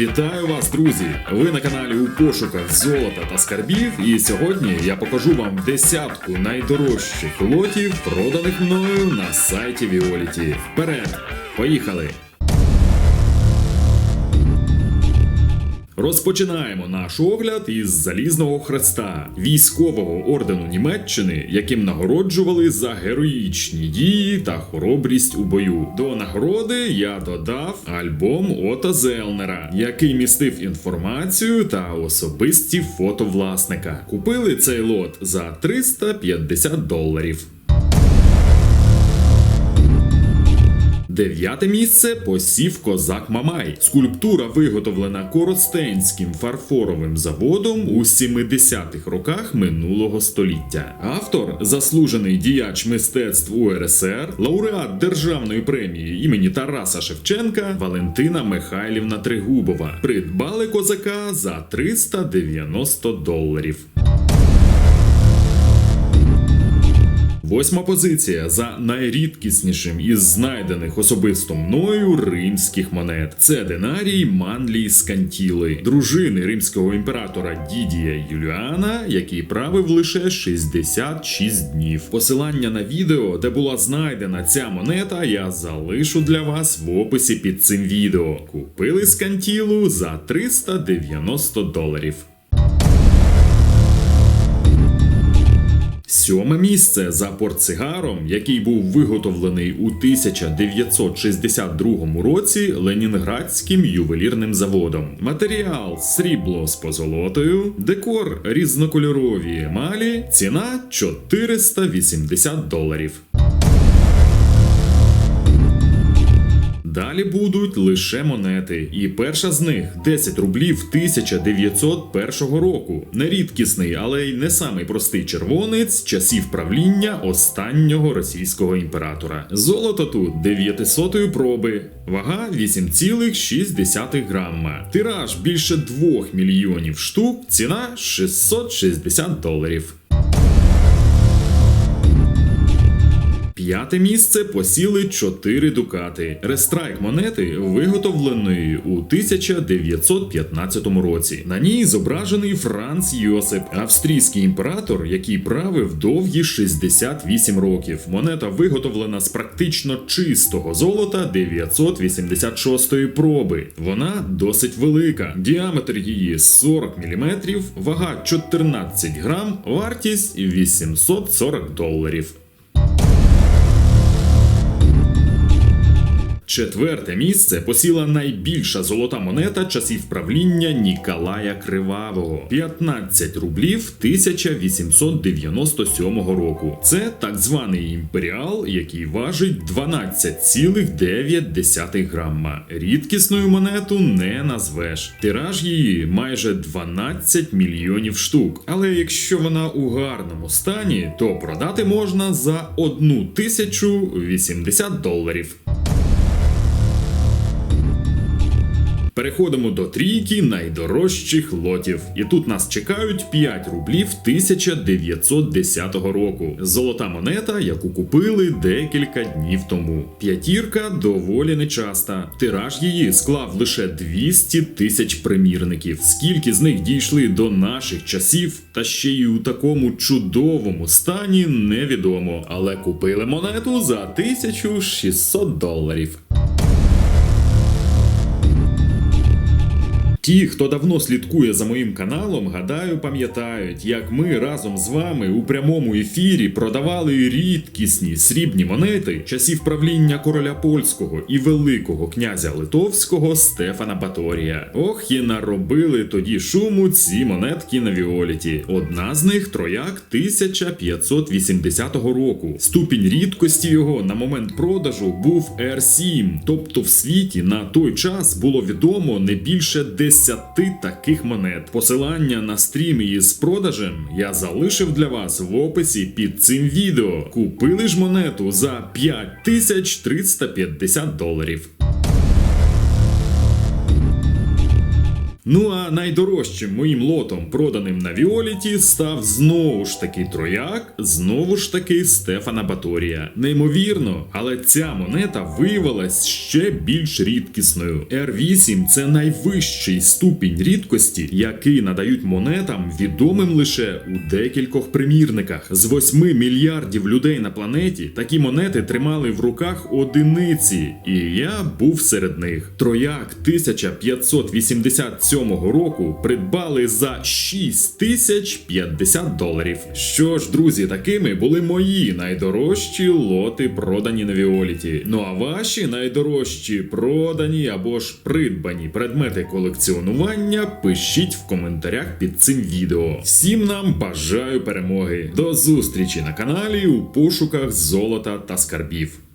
Вітаю вас, друзі! Ви на каналі у пошуках золота та скарбів. І сьогодні я покажу вам десятку найдорожчих лотів, проданих мною на сайті Віоліті. Вперед! Поїхали! Розпочинаємо наш огляд із залізного хреста військового ордену Німеччини, яким нагороджували за героїчні дії та хоробрість у бою. До нагороди я додав альбом Ота Зелнера, який містив інформацію та особисті фото власника. Купили цей лот за 350 доларів. Дев'яте місце посів козак Мамай. Скульптура виготовлена Коростенським фарфоровим заводом у 70-х роках минулого століття. Автор заслужений діяч мистецтв УРСР, лауреат державної премії імені Тараса Шевченка Валентина Михайлівна Тригубова. Придбали козака за 390 доларів. Восьма позиція за найрідкіснішим із знайдених особисто мною римських монет. Це динарій Манлій Скантіли, дружини римського імператора Дідія Юліана, який правив лише 66 днів. Посилання на відео, де була знайдена ця монета, я залишу для вас в описі під цим відео. Купили скантілу за 390 доларів. Сьоме місце за портсигаром, який був виготовлений у 1962 році Ленінградським ювелірним заводом. Матеріал срібло з позолотою, декор різнокольорові емалі, ціна 480 доларів. Далі будуть лише монети, і перша з них 10 рублів 1901 року. Нерідкісний, але й не самий простий червонець часів правління останнього російського імператора. Золото тут 900 проби, вага 8,6 грамма. Тираж більше 2 мільйонів штук, ціна 660 доларів. П'яте місце посіли 4 дукати. Рестрайк монети виготовленої у 1915 році. На ній зображений Франц Йосип, австрійський імператор, який правив довгі 68 років. Монета виготовлена з практично чистого золота 986 проби. Вона досить велика. Діаметр її 40 мм, вага 14 грам, вартість 840 доларів. Четверте місце посіла найбільша золота монета часів правління Ніколая Кривавого 15 рублів 1897 року. Це так званий імперіал, який важить 12,9 грамма. Рідкісною монету не назвеш. Тираж її майже 12 мільйонів штук. Але якщо вона у гарному стані, то продати можна за 1080 доларів. Переходимо до трійки найдорожчих лотів. І тут нас чекають 5 рублів 1910 року. Золота монета, яку купили декілька днів тому. П'ятірка доволі нечаста. Тираж її склав лише 200 тисяч примірників. Скільки з них дійшли до наших часів, та ще й у такому чудовому стані, невідомо. Але купили монету за 1600 доларів. Ті, хто давно слідкує за моїм каналом, гадаю, пам'ятають, як ми разом з вами у прямому ефірі продавали рідкісні срібні монети часів правління короля польського і великого князя Литовського Стефана Баторія. Ох, і наробили тоді шуму ці монетки на Віоліті. Одна з них трояк 1580 року. Ступінь рідкості його на момент продажу був R7, тобто в світі на той час було відомо не більше 10 таких монет. Посилання на стрім із продажем я залишив для вас в описі під цим відео. Купили ж монету за 5350 доларів. Ну а найдорожчим моїм лотом, проданим на Віоліті, став знову ж таки трояк, знову ж таки Стефана Баторія. Неймовірно, але ця монета виявилась ще більш рідкісною. R8 це найвищий ступінь рідкості, який надають монетам відомим лише у декількох примірниках. З 8 мільярдів людей на планеті такі монети тримали в руках одиниці, і я був серед них. Трояк 1587 року придбали за 6050 доларів. Що ж, друзі, такими були мої найдорожчі лоти, продані на Віоліті. Ну а ваші найдорожчі продані або ж придбані предмети колекціонування пишіть в коментарях під цим відео. Всім нам бажаю перемоги. До зустрічі на каналі у пошуках золота та скарбів.